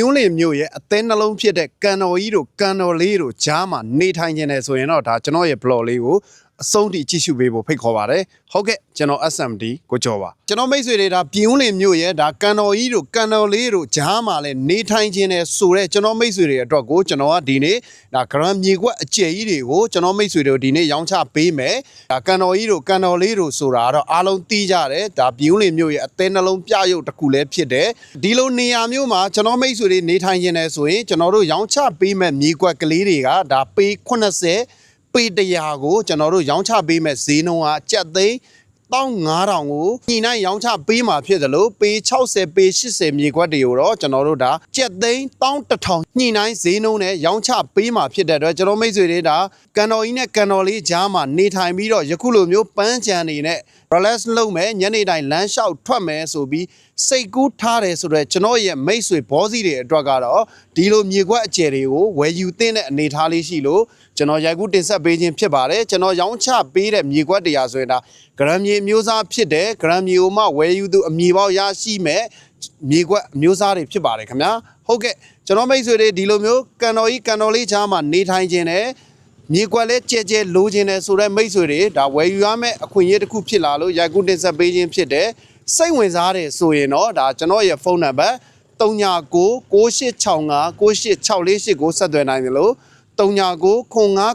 ညွန်းလင်မြို့ရဲ့အသင်းနှလုံးဖြစ်တဲ့ကန်တော်ကြီးတို့ကန်တော်လေးတို့ကြားမှာနေထိုင်နေတယ်ဆိုရင်တော့ဒါကျွန်တော်ရဲ့ blog လေးကို အဆုံးထိကြည့်ရှုပေးဖို့ဖိတ်ခေါ်ပါတယ်ဟုတ်ကဲ့ကျွန်တော် SMD ကိုကျော်ပါကျွန်တော်မိတ်ဆွေတွေဒါပြင်းဦးလင်မြို့ရဲ့ဒါကန်တော်ကြီးတို့ကန်တော်လေးတို့ကြားမှာလဲနေထိုင်ခြင်းနဲ့ဆိုတဲ့ကျွန်တော်မိတ်ဆွေတွေအတွက်ကိုကျွန်တော်ကဒီနေ့ဒါဂရမ်မြေကွက်အကျယ်ကြီးတွေကိုကျွန်တော်မိတ်ဆွေတို့ဒီနေ့ရောင်းချပေးမယ်ဒါကန်တော်ကြီးတို့ကန်တော်လေးတို့ဆိုတာကတော့အားလုံးသိကြတယ်ဒါပြင်းဦးလင်မြို့ရဲ့အသင်းနှလုံးပြရုပ်တစ်ခုလည်းဖြစ်တယ်ဒီလိုနေရာမျိုးမှာကျွန်တော်မိတ်ဆွေတွေနေထိုင်ခြင်းနဲ့ဆိုရင်ကျွန်တော်တို့ရောင်းချပေးမဲ့မြေကွက်ကလေးတွေကဒါပေ80 ပေ100ကိုကျွန်တော်တို့ရောင်းချပေးမဲ့ဈေးနှုန်းကကြက်သိန်း 15000ကိုညှိနှိုင်းရောင်းချပေးမှာဖြစ်တယ်လို့ပေ60ပေ80မြေခွက်တွေကိုတော့ကျွန်တော်တို့ဒါကြက်သိန်း11000ညှိနှိုင်းဈေးနှုန်းနဲ့ရောင်းချပေးမှာဖြစ်တဲ့အတွက်ကျွန်တော်မိတ်ဆွေတွေဒါကန်တော်ကြီးနဲ့ကန်တော်လေးကြားမှာနေထိုင်ပြီးတော့ယခုလိုမျိုးပန်းချံနေနဲ့ relax လုပ်မယ်ညနေတိုင်းလမ်းလျှောက်ထွက်မယ်ဆိုပြီးစိတ်ကူးထားတယ်ဆိုတော့ကျွန်တော်ရဲ့မိတ်ဆွေဘောစီတွေအတွက်ကတော့ဒီလိုမြေခွက်အကျယ်တွေကိုဝယ်ယူသင့်တဲ့အနေအထားလေးရှိလို့ကျွန်တော်ရိုက်ကူးတင်ဆက်ပေးခြင်းဖြစ်ပါတယ်ကျွန်တော်ရောင်းချပေးတဲ့မြေခွက်တရားဆိုရင်ဒါဂရမ်မြေမျိုးစားဖြစ်တဲ့ဂရမ်မြေကိုမှဝယ်ယူသူအမြေပေါက်ရရှိမဲ့မြေခွက်မျိုးစားတွေဖြစ်ပါတယ်ခင်ဗျာဟုတ်ကဲ့ကျွန်တော်မိတ်ဆွေတွေဒီလိုမျိုးကန်တော်ကြီးကန်တော်လေးချားမှာနေထိုင်ခြင်းနဲ့မြေကွက်လဲကြဲကြဲလိုချင်တယ်ဆိုတော့မိတ်ဆွေတွေဒါဝယ်ယူရမယ့်အခွင့်အရေးတစ်ခုဖြစ်လာလို့ရိုက်ကူးတင်ဆက်ပေးခြင်းဖြစ်တယ်စိတ်ဝင်စားတယ်ဆိုရင်တော့ဒါကျွန်တော်ရဲ့ဖုန်းနံပါတ်39 9865 9864ကိုဆက်သွယ်နိုင်တယ်လို့39 9595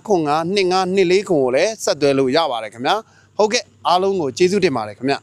2524ကိုလည်းဆက်သွယ်လို့ရပါတယ်ခင်ဗျာ ဟုတ်ကဲ့အားလုံးကိုကျေးဇူးတင်ပါတယ်ခင်ဗျာ